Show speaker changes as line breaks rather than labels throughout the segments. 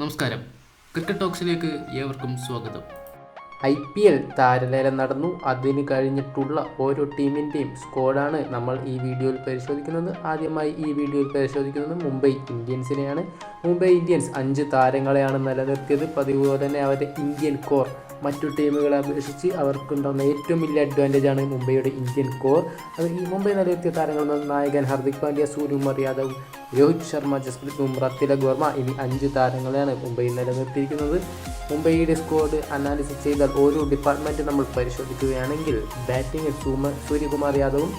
നമസ്കാരം. ക്രിക്കറ്റ് ടോക്സിലേക്ക് ഏവർക്കും സ്വാഗതം.
ഐ പി എൽ താരലേലം നടന്നു. അതിന് കഴിഞ്ഞിട്ടുള്ള ഓരോ ടീമിന്റെയും സ്കോഡാണ് നമ്മൾ ഈ വീഡിയോയിൽ പരിശോധിക്കുന്നത്. ആദ്യമായി ഈ വീഡിയോയിൽ പരിശോധിക്കുന്നത് മുംബൈ ഇന്ത്യൻസിനെയാണ്. മുംബൈ ഇന്ത്യൻസ് അഞ്ച് താരങ്ങളെയാണ് നിലനിർത്തിയത്. പതിവ് പോലെ തന്നെ അവരുടെ ഇന്ത്യൻ കോർ മറ്റു ടീമുകളെ അപേക്ഷിച്ച് അവർക്കുണ്ടാകുന്ന ഏറ്റവും വലിയ അഡ്വാന്റേജ് ആണ് മുംബൈയുടെ ഇന്ത്യൻ കോർ. അത് ഈ മുംബൈ നിലനിർത്തിയ താരങ്ങൾ നായകൻ ഹർദിക് പാണ്ഡ്യ സൂര്യകുമാർ യാദവ് രോഹിത് ശർമ്മ ജസ്പ്രീത് ബുംറ തിലക് വർമ്മ എന്നീ അഞ്ച് താരങ്ങളെയാണ് മുംബൈ നിലനിർത്തിയിരിക്കുന്നത്. മുംബൈയുടെ സ്കോഡ് അനാലിസിസ് ചെയ്താൽ ഓരോ ഡിപ്പാർട്ട്മെന്റ് നമ്മൾ പരിശോധിക്കുകയാണെങ്കിൽ ബാറ്റിംഗിൽ സൂമ സൂര്യകുമാർ യാദവും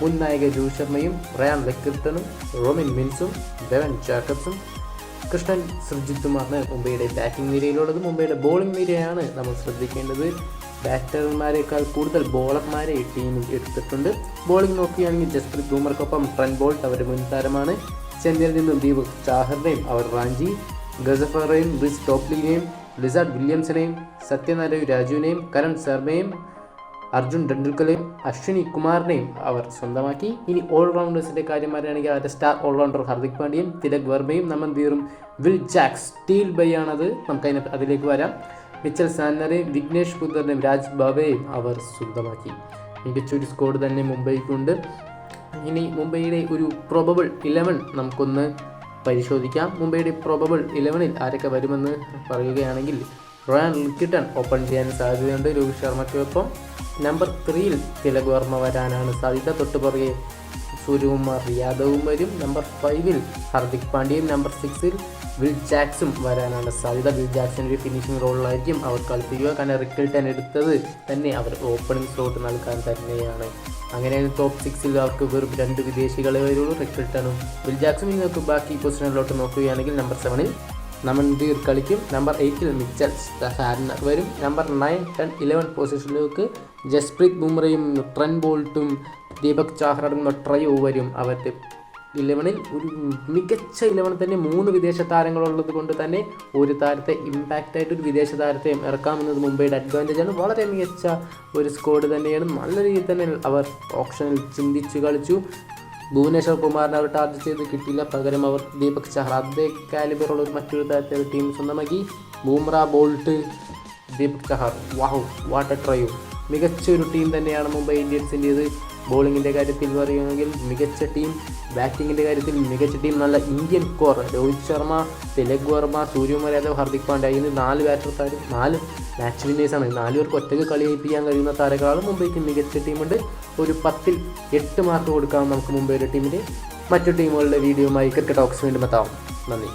മുൻ നായകൻ രോഹിത് ശർമ്മയും റയാൻ ലക്കിർത്തനും റോമിൻ മിൻസും ഡെവൻ ജാക്കബ്സും കൃഷ്ണൻ സൃജിത്തുമാണ് മുംബൈയുടെ ബാറ്റിംഗ് നിരയിലുള്ളത് മുംബൈയുടെ ബോളിംഗ് നിരയാണ് നമ്മൾ ശ്രദ്ധിക്കേണ്ടത്. ബാറ്റർമാരെക്കാൾ കൂടുതൽ ബോളർമാരെ ഈ ടീമിൽ എടുത്തിട്ടുണ്ട്. ബോളിംഗ് നോക്കുകയാണെങ്കിൽ ജസ്പ്രീത് ബൂമർക്കൊപ്പം ട്രൻ ബോൾട്ട് അവരുടെ മുൻ താരമാണ്. ചെന്നൈയിൽ നിന്നും ദീപക് ചാഹറിനെയും അവർ റാഞ്ചി ഗസഫറേയും റിസ് ടോപ്ലിനെയും ലിസാർഡ് വില്യംസിനെയും സത്യനാരായണ രാജുവിനെയും കരൺ ശർമ്മയും അർജുൻ ടെണ്ടുൽക്കറെയും അശ്വിനി കുമാറിനെയും അവർ സ്വന്തമാക്കി. ഇനി ഓൾറൗണ്ടേഴ്സിന്റെ കാര്യം പറയുകയാണെങ്കിൽ അവരുടെ സ്റ്റാർ ഓൾറൗണ്ടർ ഹർദിക് പാണ്ഡ്യയും തിലക് വർമ്മയും നമൻദീറും വിൽ ജാക്സ് സ്റ്റീൽ ബൈ ആണത്. നമുക്ക് അതിനെ അതിലേക്ക് വരാം. മിച്ചൽ സാന്നറെയും വിഘ്നേഷ് പുത്രനെയും രാജ് ബാബയെയും അവർ സ്വന്തമാക്കി. മികച്ചൊരു സ്കോഡ് തന്നെ മുംബൈക്കുണ്ട്. ഇനി മുംബൈയുടെ ഒരു പ്രൊബബിൾ ഇലവൻ നമുക്കൊന്ന് പരിശോധിക്കാം. മുംബൈയുടെ പ്രൊബബിൾ ഇലവനിൽ ആരൊക്കെ വരുമെന്ന് പറയുകയാണെങ്കിൽ റോയാൻ ലിക്കിട്ടൺ ഓപ്പൺ ചെയ്യാൻ സാധ്യതയുണ്ട്. രോഹിത് ശർമ്മയ്ക്കൊപ്പം. നമ്പർ ത്രീയിൽ തിലക് വർമ്മ വരാനാണ് സാധ്യത. തൊട്ടുപുറകെ സൂര്യകുമാർ യാദവും വരും. നമ്പർ ഫൈവിൽ ഹർദിക് പാണ്ഡ്യയും. നമ്പർ സിക്സിൽ വിൽ ജാക്സും വരാനാണ് സാധ്യത. വിൽ ജാക്സിന്റെ ഒരു ഫിനിഷിംഗ് റോളിലായിരിക്കും അവർ കളിപ്പിക്കുക. കാരണം റിക്കിൾട്ടൻ എടുത്തത് തന്നെ അവർ ഓപ്പണിംഗ് സ്ലോട്ട് നൽകാൻ തന്നെയാണ്. അങ്ങനെ ടോപ്പ് സിക്സിൽ അവർക്ക് വെറും രണ്ട് വിദേശികളെ വരുള്ളൂ. റിക്കിൾട്ടനും വിൽ ജാക്സും നമുക്ക് ബാക്കി പൊസിഷനിലോട്ട് നോക്കുകയാണെങ്കിൽ നമ്പർ സെവനിൽ നമൻദീർ കളിക്കും? നമ്പർ എയ്റ്റിൽ മിച്ചൽ ഹാർനർ വരും. നമ്പർ നയൻ ടെൻ ഇലവൻ പൊസിഷനിലേക്ക് ജസ്പ്രീത് ബുംറയും ട്രെൻ ബോൾട്ടും ദീപക് ചാഹറും ട്രയോ വരും. അവരുടെ ഇലവനിൽ ഒരു മികച്ച ഇലവൻ തന്നെ മൂന്ന് വിദേശ താരങ്ങളുള്ളത് കൊണ്ട് തന്നെ ഒരു താരത്തെ ഇമ്പാക്റ്റ് ആയിട്ട് ഒരു വിദേശ താരത്തെയും ഇറക്കാമെന്നത് മുംബൈയുടെ അഡ്വാന്റേജ് ആണ്. വളരെ മികച്ച ഒരു സ്കോഡ് തന്നെയാണ്. നല്ല രീതിയിൽ തന്നെ അവർ ഓപ്ഷനിൽ ചിന്തിച്ച് കളിച്ചു. ഭുവനേശ്വർ കുമാറിനെ അവർ ടാർഗറ്റ് ചെയ്ത് കിട്ടിയില്ല. പകരം അവർ ദീപക് ചഹർ അതേ കാലിബറുള്ള മറ്റൊരു താരത്തെ ടീം സ്വന്തമാക്കി Bumrah Boult Deepak Chahar wow what a drive മികച്ച ഒരു ടീം തന്നെയാണ് മുംബൈ ഇന്ത്യൻസിന്റേത്. ബോളിങ്ങിന്റെ കാര്യത്തിൽ പറയുകയാണെങ്കിൽ മികച്ച ടീം ബാറ്റിങ്ങിന്റെ കാര്യത്തിൽ മികച്ച ടീം നല്ല ഇന്ത്യൻ കോർ രോഹിത് ശർമ്മ തിലക് വർമ്മ സൂര്യകുമാർ യാദവ് ഹർദിക് പാണ്ഡ്യ ഇന്ന് നാല് ബാറ്റർമാർ നാല് മാച്ച് വിന്നേഴ്സാണ് നാല് പേർക്ക് ഒറ്റയ്ക്ക് കളി ജയിപ്പിക്കാൻ കഴിയുന്ന താരങ്ങളാണ് മുംബൈക്ക്. മികച്ച ടീമുണ്ട് ഒരു പത്തിൽ എട്ട് മാർക്ക് കൊടുക്കാം നമുക്ക് മുംബൈയുടെ ടീമിന്റെ മറ്റു ടീമുകളുടെ വീഡിയോയുമായി ക്രിക്കറ്റ് ടോക്സ് വീണ്ടും എത്താം. നന്ദി.